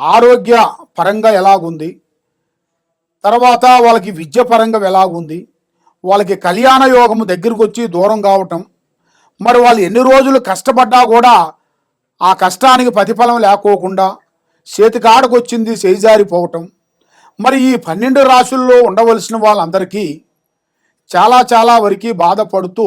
ఆరోగ్య పరంగా ఎలాగుంది? తర్వాత వాళ్ళకి విద్య పరంగా ఎలాగుంది? వాళ్ళకి కళ్యాణ యోగము దగ్గరికి వచ్చి దూరం కావటం మరి వాళ్ళు ఎన్ని రోజులు కష్టపడ్డా కూడా ఆ కష్టానికి ప్రతిఫలం లేకోకుండా చేతికాడకు వచ్చింది చేజారిపోవటం. మరి ఈ పన్నెండు రాశుల్లో ఉండవలసిన వాళ్ళందరికీ చాలా చాలా వరకు బాధపడుతూ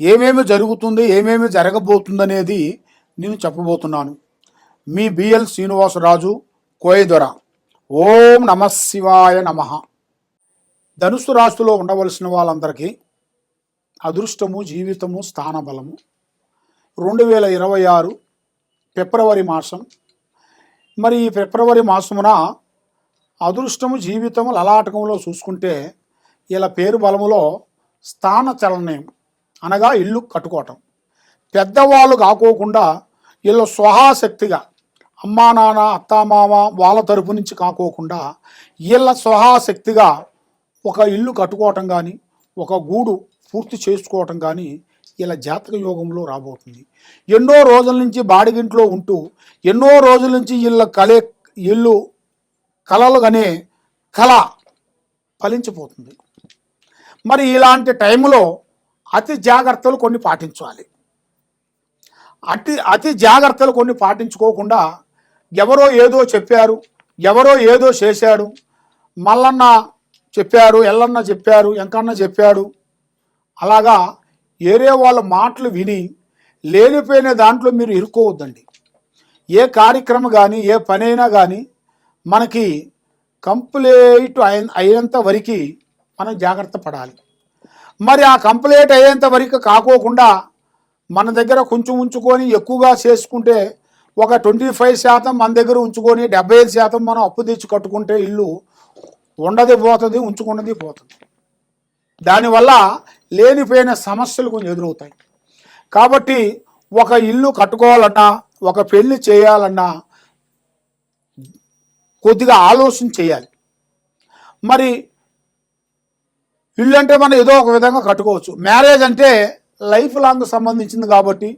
ఏమేమి జరుగుతుంది ఏమేమి జరగబోతుంది అనేది నేను చెప్పబోతున్నాను. మీ బిఎల్ శ్రీనివాసరాజు కోయదొర. ఓం నమ శివాయ నమ. ధనుసు రాశిలో ఉండవలసిన వాళ్ళందరికీ అదృష్టము జీవితము స్థానబలము. రెండు వేల ఇరవై ఆరు ఫిబ్రవరి మాసం. మరి ఈ ఫిబ్రవరి మాసమున అదృష్టము జీవితము లలాటకంలో చూసుకుంటే ఇలా పేరు బలములో స్థాన చలనం అనగా ఇల్లు కట్టుకోవటం. పెద్దవాళ్ళు కాకోకుండా వీళ్ళ స్వహాశక్తిగా అమ్మా నాన్న అత్తామామ వాళ్ళ తరపు నుంచి కాకోకుండా వీళ్ళ స్వహాశక్తిగా ఒక ఇల్లు కట్టుకోవటం కానీ ఒక గూడు పూర్తి చేసుకోవటం కానీ ఇలా జాతక యోగంలో రాబోతుంది. ఎన్నో రోజుల నుంచి బాడిగింట్లో ఉంటూ ఎన్నో రోజుల నుంచి వీళ్ళ కలే ఇల్లు కళలు అనే కళ ఫలించిపోతుంది. మరి ఇలాంటి టైంలో అతి జాగ్రత్తలు కొన్ని పాటించాలి. అతి అతి జాగ్రత్తలు కొన్ని పాటించుకోకుండా ఎవరో ఏదో చెప్పారు ఎవరో ఏదో చేశాడు మల్లన్న చెప్పారు ఎల్లన్న చెప్పారు ఎంకన్న చెప్పాడు. అలాగా ఏరే వాళ్ళ మాటలు విని లేనిపోయిన దాంట్లో మీరు ఇరుక్కోవద్దండి. ఏ కార్యక్రమం కానీ ఏ పనైనా కానీ మనకి కంప్లీట్ అయి అయ్యేంత వరకు మనం జాగ్రత్త పడాలి. మరి ఆ కంప్లీట్ అయ్యేంత వరకు కాకోకుండా మన దగ్గర కొంచెం ఉంచుకొని ఎక్కువగా చేసుకుంటే ఒక ట్వంటీ ఫైవ్ శాతం మన దగ్గర ఉంచుకొని డెబ్బై ఐదు శాతం మనం అప్పు తెచ్చి కట్టుకుంటే ఇల్లు ఉండది పోతుంది ఉంచుకున్నది పోతుంది. దానివల్ల లేనిపోయిన సమస్యలు కొంచెం ఎదురవుతాయి. కాబట్టి ఒక ఇల్లు కట్టుకోవాలన్నా ఒక పెళ్ళి చేయాలన్నా కొద్దిగా ఆలోచన చేయాలి. మరి ఇల్లు అంటే మనం ఏదో ఒక విధంగా కట్టుకోవచ్చు. మ్యారేజ్ అంటే లైఫ్ లాంగ్ సంబంధించింది కాబట్టి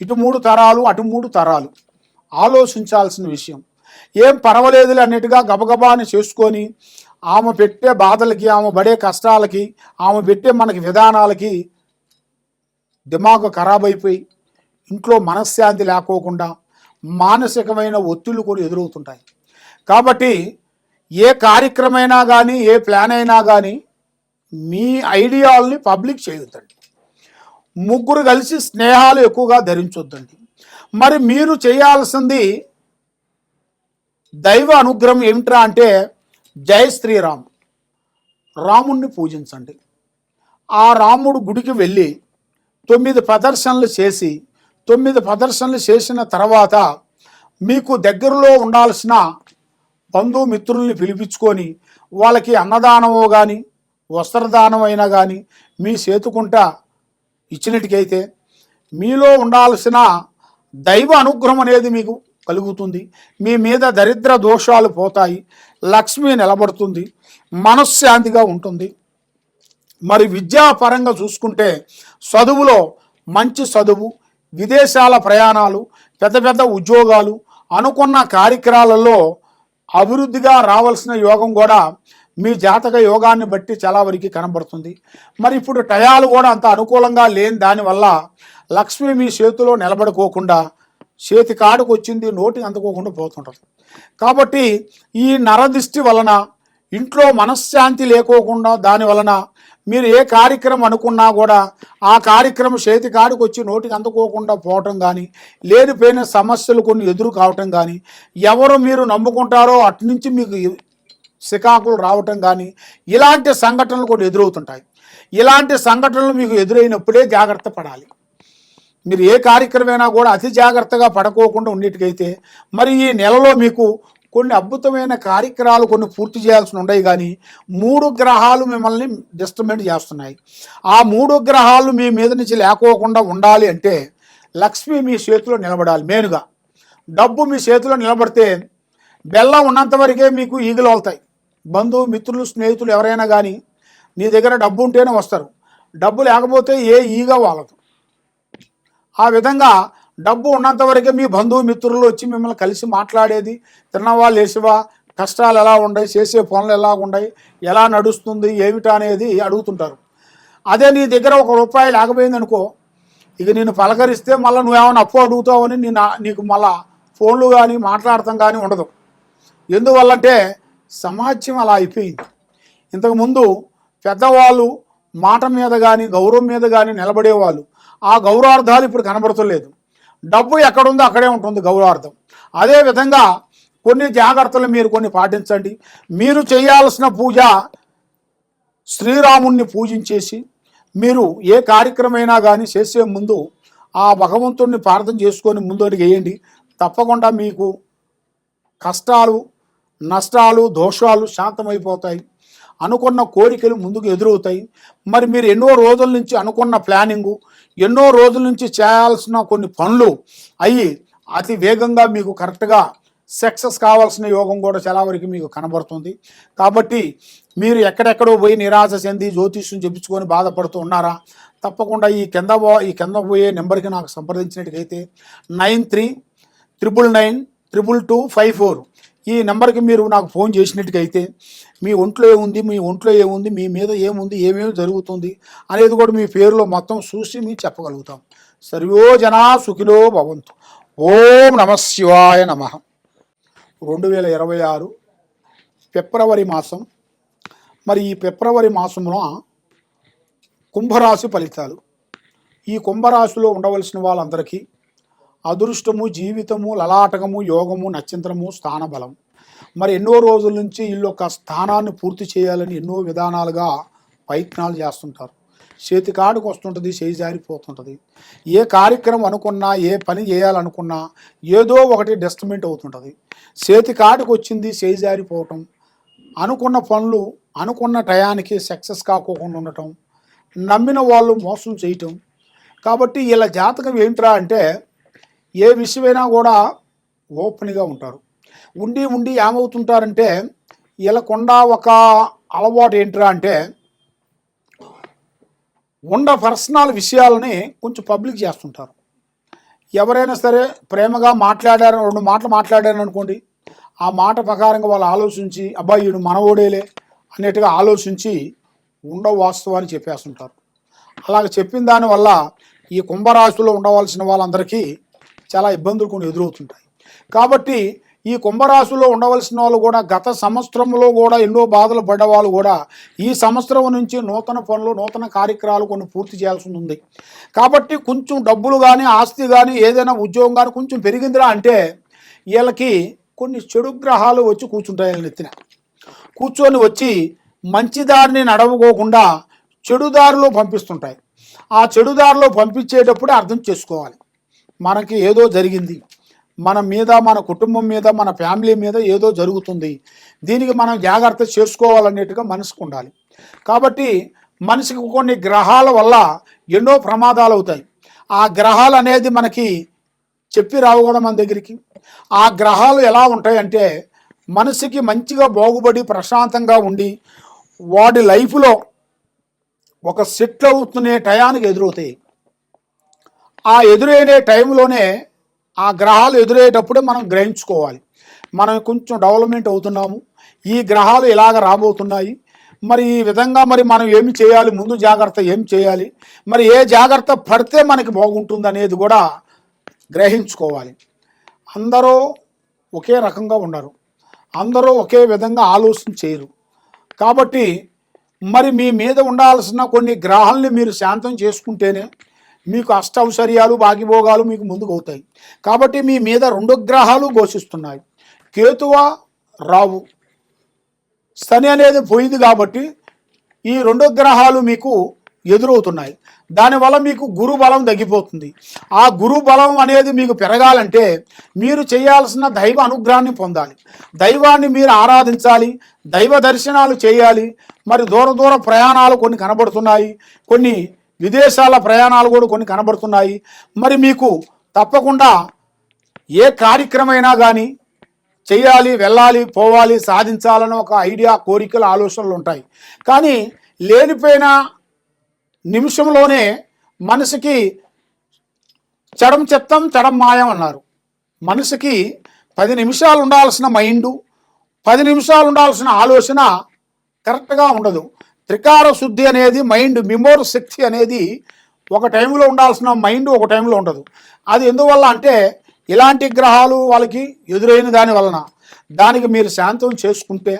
ఇటు మూడు తరాలు అటు మూడు తరాలు. ఆలోచించాల్సిన విషయం. ఏం పర్వాలేదులే అన్నట్టుగా గబగబాని చేసుకొని ఆమె పెట్టే బాధలకి ఆమె పడే కష్టాలకి ఆమె పెట్టే మనకి విధానాలకి దిమాగు ఖరాబ్ అయిపోయి ఇంట్లో మనశ్శాంతి లేకోకుండా మానసికమైన ఒత్తిళ్ళు కూడా ఎదురవుతుంటాయి. కాబట్టి ఏ కార్యక్రమైనా కానీ ఏ ప్లాన్ అయినా కానీ మీ ఐడియాల్ని పబ్లిక్ చేయొద్దండి. ముగ్గురు కలిసి స్నేహాలు ఎక్కువగా ధరించొద్దండి. మరి మీరు చేయాల్సింది దైవ అనుగ్రహం ఏమిట్రా అంటే జయ శ్రీరామ్. రాముణ్ణి పూజించండి. ఆ రాముడు గుడికి వెళ్ళి తొమ్మిది ప్రదర్శనలు చేసి తొమ్మిది ప్రదర్శనలు చేసిన తర్వాత మీకు దగ్గరలో ఉండాల్సిన బంధుమిత్రుల్ని పిలిపించుకొని వాళ్ళకి అన్నదానమో కానీ వస్త్రదానం అయినా కానీ మీ చేతుకుంట ఇచ్చినట్టుకైతే మీలో ఉండాల్సిన దైవ అనుగ్రహం అనేది మీకు కలుగుతుంది. మీ మీద దరిద్ర దోషాలు పోతాయి. లక్ష్మి నిలబడుతుంది. మనశ్శాంతిగా ఉంటుంది. మరి విద్యాపరంగా చూసుకుంటే చదువులో మంచి చదువు విదేశాల ప్రయాణాలు పెద్ద పెద్ద ఉద్యోగాలు అనుకున్న కార్యక్రమాలలో అభివృద్ధిగా రావాల్సిన యోగం కూడా మీ జాతక యోగాన్ని బట్టి చాలా వరకు కనబడుతుంది. మరి ఇప్పుడు టయాలు కూడా అంత అనుకూలంగా లేని దానివల్ల లక్ష్మి మీ చేతిలో నిలబడుకోకుండా చేతి కాడుకు వచ్చింది నోటికి అందుకోకుండా పోతుంటారు కాబట్టి ఈ నరదిష్టి వలన ఇంట్లో మనశ్శాంతి లేకోకుండా దాని వలన మీరు ఏ కార్యక్రమం అనుకున్నా కూడా ఆ కార్యక్రమం చేతి కాడికి వచ్చి నోటికి అందుకోకుండా పోవటం కానీ లేనిపోయిన సమస్యలు కొన్ని ఎదురు కావటం కానీ ఎవరు మీరు నమ్ముకుంటారో అటు నుంచి మీకు సికాకులు రావటం కానీ ఇలాంటి సంఘటనలు కూడా ఎదురవుతుంటాయి. ఇలాంటి సంఘటనలు మీకు ఎదురైనప్పుడే జాగ్రత్త పడాలి. మీరు ఏ కార్యక్రమైనా కూడా అతి జాగ్రత్తగా పడుకోకుండా ఉండేటికైతే మరి ఈ నెలలో మీకు కొన్ని అద్భుతమైన కార్యక్రమాలు కొన్ని పూర్తి చేయాల్సి ఉన్నాయి కానీ మూడు గ్రహాలు మిమ్మల్ని డిస్టర్బెంట్ చేస్తున్నాయి. ఆ మూడు గ్రహాలు మీ మీద నుంచి లేకోకుండా ఉండాలి అంటే లక్ష్మి మీ చేతిలో నిలబడాలి మెయిన్గా. డబ్బు మీ చేతిలో నిలబడితే బెల్లం ఉన్నంత వరకే మీకు ఈగలు అవుతాయి. బంధువు మిత్రులు స్నేహితులు ఎవరైనా కానీ నీ దగ్గర డబ్బు ఉంటేనే వస్తారు. డబ్బు లేకపోతే ఏ ఈగ వాళ్ళదు ఆ విధంగా డబ్బు ఉన్నంత వరకే మీ బంధువు మిత్రులు వచ్చి మిమ్మల్ని కలిసి మాట్లాడేది తిన్నవా లేచివా కష్టాలు ఎలా ఉన్నాయి చేసే పనులు ఎలా ఉన్నాయి ఎలా నడుస్తుంది ఏమిటా అనేది అడుగుతుంటారు. అదే నీ దగ్గర ఒక రూపాయి లేకపోయింది అనుకో ఇక నేను పలకరిస్తే మళ్ళీ నువ్వేమైనా అప్పు అడుగుతావని నేను నీకు మళ్ళా ఫోన్లు కానీ మాట్లాడటం కానీ ఉండదు. ఎందువల్లంటే సమాజం అలా అయిపోయింది. ఇంతకుముందు పెద్దవాళ్ళు మాట మీద కానీ గౌరవం మీద కానీ నిలబడేవాళ్ళు. ఆ గౌరవార్థాలు ఇప్పుడు కనబడతలేదు. డబ్బు ఎక్కడుందో అక్కడే ఉంటుంది గౌరవార్థం. అదేవిధంగా కొన్ని జాగ్రత్తలు మీరు కొన్ని పాటించండి. మీరు చేయాల్సిన పూజ శ్రీరాముణ్ణి పూజించేసి మీరు ఏ కార్యక్రమైనా కానీ చేసే ముందు ఆ భగవంతుడిని ప్రార్థన చేసుకొని ముందడుగు వేయండి. తప్పకుండా మీకు కష్టాలు నష్టాలు దోషాలు శాంతమైపోతాయి. అనుకున్న కోరికలు ముందుకు ఎదురవుతాయి. మరి మీరు ఎన్నో రోజుల నుంచి అనుకున్న ప్లానింగు ఎన్నో రోజుల నుంచి చేయాల్సిన కొన్ని పనులు అయ్యి అతి వేగంగా మీకు కరెక్ట్గా సక్సెస్ కావాల్సిన యోగం కూడా చాలా వరకు మీకు కనబడుతుంది. కాబట్టి మీరు ఎక్కడెక్కడో పోయి నిరాశ చెంది జ్యోతిష్యం చెప్పించుకొని బాధపడుతూ ఉన్నారా? తప్పకుండా ఈ కింద ఈ కింద పోయే నెంబర్కి నాకు సంప్రదించినట్టుగైతే nine three triple nine triple two five four ఈ నెంబర్కి మీరు నాకు ఫోన్ చేసినట్టుకైతే మీ ఒంట్లో ఏముంది మీ ఒంట్లో ఏముంది మీ మీద ఏముంది ఏమేమి జరుగుతుంది అనేది కూడా మీ పేరులో మొత్తం చూసి మీకు చెప్పగలుగుతాం. సర్వో జనా సుఖిలో భవంతు. ఓం నమ శివాయ నమ. రెండు వేల ఇరవై ఆరు ఫిబ్రవరి మాసం. మరి ఈ ఫిబ్రవరి మాసంలో కుంభరాశి ఫలితాలు. ఈ కుంభరాశిలో ఉండవలసిన వాళ్ళందరికీ అదృష్టము జీవితము లలాటకము యోగము నక్షత్రము స్థానబలం. మరి ఎన్నో రోజుల నుంచి వీళ్ళు ఒక స్థానాన్ని పూర్తి చేయాలని ఎన్నో విధానాలుగా ప్రయత్నాలు చేస్తుంటారు. చేతికాడుకు వస్తుంటుంది చేయి జారిపోతుంటుంది. ఏ కార్యక్రమం అనుకున్నా ఏ పని చేయాలనుకున్నా ఏదో ఒకటి డిస్టర్బెంట్ అవుతుంటుంది. చేతి కాడికి వచ్చింది చేయి జారిపోవటం. అనుకున్న పనులు అనుకున్న టయానికి సక్సెస్ కాకోకుండా ఉండటం. నమ్మిన వాళ్ళు మోసం చేయటం. కాబట్టి వీళ్ళ జాతకం ఏంట్రా అంటే ఏ విషయమైనా కూడా ఓపెన్గా ఉంటారు. ఉండి ఉండి ఏమవుతుంటారంటే వీళ్ళకుండా ఒక అలవాటు ఏంటిరా అంటే ఉండ పర్సనల్ విషయాలని కొంచెం పబ్లిక్ చేస్తుంటారు. ఎవరైనా సరే ప్రేమగా మాట్లాడారు రెండు మాటలు మాట్లాడారు అనుకోండి ఆ మాట ప్రకారంగా వాళ్ళు ఆలోచించి అబ్బాయి ఈడు మనవోడేలే అన్నట్టుగా ఆలోచించి ఉండ వాస్తవాన్ని చెప్పేస్తుంటారు. అలాగ చెప్పిన దానివల్ల ఈ కుంభరాశిలో ఉండవలసిన వాళ్ళందరికీ చాలా ఇబ్బందులు కొన్ని ఎదురవుతుంటాయి. కాబట్టి ఈ కుంభరాశిలో ఉండవలసిన వాళ్ళు కూడా గత సంవత్సరంలో కూడా ఎన్నో బాధలు పడ్డ వాళ్ళు కూడా ఈ సంవత్సరం నుంచి నూతన పనులు నూతన కార్యక్రమాలు కొన్ని పూర్తి చేయాల్సి ఉంది. కాబట్టి కొంచెం డబ్బులు కానీ ఆస్తి కానీ ఏదైనా ఉద్యోగం కానీ కొంచెం పెరిగిందిరా అంటే వీళ్ళకి కొన్ని చెడు గ్రహాలు వచ్చి కూర్చుంటాయి వీళ్ళ నెత్తిన. కూర్చొని వచ్చి మంచి దారిని నడవకోకుండా చెడుదారిలో పంపిస్తుంటాయి. ఆ చెడుదారిలో పంపించేటప్పుడు అర్థం చేసుకోవాలి. మనకి ఏదో జరిగింది. మన మీద మన కుటుంబం మీద మన ఫ్యామిలీ మీద ఏదో జరుగుతుంది. దీనికి మనం జాగ్రత్త చేసుకోవాలనేట్టుగా మనసుకు ఉండాలి. కాబట్టి మనిషికి కొన్ని గ్రహాల వల్ల ఎన్నో ప్రమాదాలు అవుతాయి. ఆ గ్రహాలు అనేది మనకి చెప్పి రావు కూడా మన దగ్గరికి. ఆ గ్రహాలు ఎలా ఉంటాయంటే మనిషికి మంచిగా బాగుపడి ప్రశాంతంగా ఉండి వాడి లైఫ్లో ఒక సెటిల్ అవుతున్న టయానికి ఎదురవుతాయి. ఆ ఎదురయ్యే టైంలోనే ఆ గ్రహాలు ఎదురయ్యేటప్పుడే మనం గ్రహించుకోవాలి. మనం కొంచెం డెవలప్మెంట్ అవుతున్నాము. ఈ గ్రహాలు ఇలాగ రాబోతున్నాయి. మరి ఈ విధంగా మరి మనం ఏమి చేయాలి? ముందు జాగ్రత్త ఏం చేయాలి? మరి ఏ జాగ్రత్త పడితే మనకి బాగుంటుంది అనేది కూడా గ్రహించుకోవాలి. అందరూ ఒకే రకంగా ఉండరు. అందరూ ఒకే విధంగా ఆలోచన చేయరు. కాబట్టి మరి మీ మీద ఉండాల్సిన కొన్ని గ్రహాలని మీరు శాంతం చేసుకుంటేనే మీకు అష్టౌశ్వర్యాలు భాగ్యభోగాలు మీకు ముందుకు అవుతాయి కాబట్టి మీ మీద రెండు గ్రహాలు ఘోషిస్తున్నాయి. కేతువ రావు. శని అనేది పోయింది కాబట్టి ఈ రెండు గ్రహాలు మీకు ఎదురవుతున్నాయి. దానివల్ల మీకు గురు బలం తగ్గిపోతుంది. ఆ గురు బలం అనేది మీకు పెరగాలంటే మీరు చేయాల్సిన దైవ అనుగ్రహాన్ని పొందాలి. దైవాన్ని మీరు ఆరాధించాలి. దైవ దర్శనాలు చేయాలి. మరి దూర దూర ప్రయాణాలు కొన్ని కనబడుతున్నాయి. కొన్ని విదేశాల ప్రయాణాలు కూడా కొన్ని కనబడుతున్నాయి. మరి మీకు తప్పకుండా ఏ కార్యక్రమైనా కానీ చేయాలి వెళ్ళాలి పోవాలి సాధించాలని ఒక ఐడియా కోరికలు ఆలోచనలు ఉంటాయి. కానీ లేనిపోయిన నిమిషంలోనే మనసుకి చడం చెత్తం చడం మాయం అన్నారు. మనసుకి పది నిమిషాలు ఉండాల్సిన మైండు పది నిమిషాలు ఉండాల్సిన ఆలోచన కరెక్ట్గా ఉండదు. త్రికార శుద్ధి అనేది మైండ్ మెమోర్ శక్తి అనేది ఒక టైంలో ఉండాల్సిన మైండ్ ఒక టైంలో ఉండదు. అది ఎందువల్ల అంటే ఇలాంటి గ్రహాలు వాళ్ళకి ఎదురైన దాని వలన దానికి మీరు శాంతం చేసుకుంటే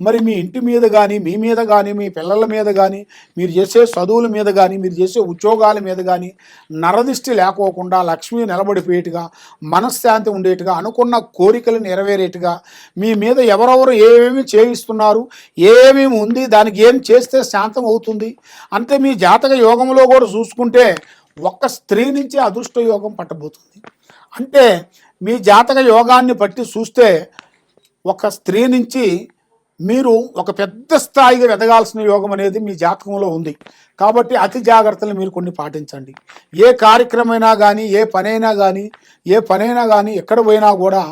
మరి మీ ఇంటి మీద కానీ మీ మీద కానీ మీ పిల్లల మీద కానీ మీరు చేసే చదువుల మీద కానీ మీరు చేసే ఉద్యోగాల మీద కానీ నరదిష్టి లేకోకుండా లక్ష్మి నిలబడిపోయేట్టుగా మనశ్శాంతి ఉండేట్టుగా అనుకున్న కోరికలు నెరవేరేట్టుగా మీ మీద ఎవరెవరు ఏమేమి చేయిస్తున్నారు ఏమేమి ఉంది దానికి ఏం చేస్తే శాంతం అవుతుంది అంతే మీ జాతక యోగంలో కూడా చూసుకుంటే ఒక్క స్త్రీ నుంచి అదృష్ట యోగం పట్టబోతుంది. అంటే మీ జాతక యోగాన్ని బట్టి చూస్తే ఒక స్త్రీ నుంచి మీరు ఒక పెద్ద స్థాయిగా ఎదగాల్సిన యోగం అనేది మీ జాతకంలో ఉంది. కాబట్టి అతి జాగ్రత్తలు మీరు కొన్ని పాటించండి. ఏ కార్యక్రమైనా కానీ ఏ పనైనా కానీ ఏ పనైనా కానీ ఎక్కడ పోయినా కూడా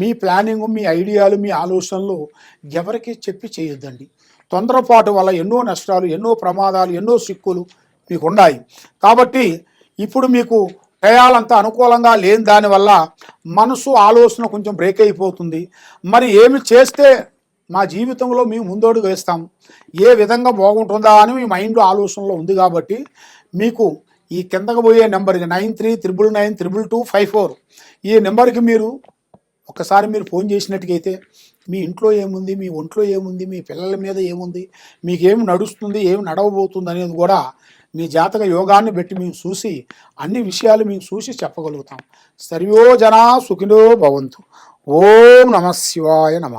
మీ ప్లానింగ్ మీ ఐడియాలు మీ ఆలోచనలు ఎవరికి చెప్పి చేయొద్దండి. తొందరపాటు వల్ల ఎన్నో నష్టాలు ఎన్నో ప్రమాదాలు ఎన్నో సిక్కులు మీకు ఉన్నాయి కాబట్టి ఇప్పుడు మీకు ప్రయాలంతా అనుకూలంగా లేని దానివల్ల మనసు ఆలోచన కొంచెం బ్రేక్ అయిపోతుంది. మరి ఏమి చేస్తే మా జీవితంలో మేము ముందడుగు వేస్తాం. ఏ విధంగా బాగుంటుందా అని మీ మైండ్ ఆలోచనలో ఉంది కాబట్టి మీకు ఈ కిందకు పోయే నెంబర్కి nine three triple nine triple two five four. ఈ నెంబర్కి మీరు ఒకసారి మీరు ఫోన్ చేసినట్టుగైతే మీ ఇంట్లో ఏముంది మీ ఒంట్లో ఏముంది మీ పిల్లల మీద ఏముంది మీకేమి నడుస్తుంది ఏమి నడవబోతుంది అనేది కూడా మీ జాతక యోగాన్ని బట్టి మేము చూసి అన్ని విషయాలు మేము చూసి చెప్పగలుగుతాం. సర్వో జనా సుఖినో భవంతు. ఓం నమ శివాయ నమ.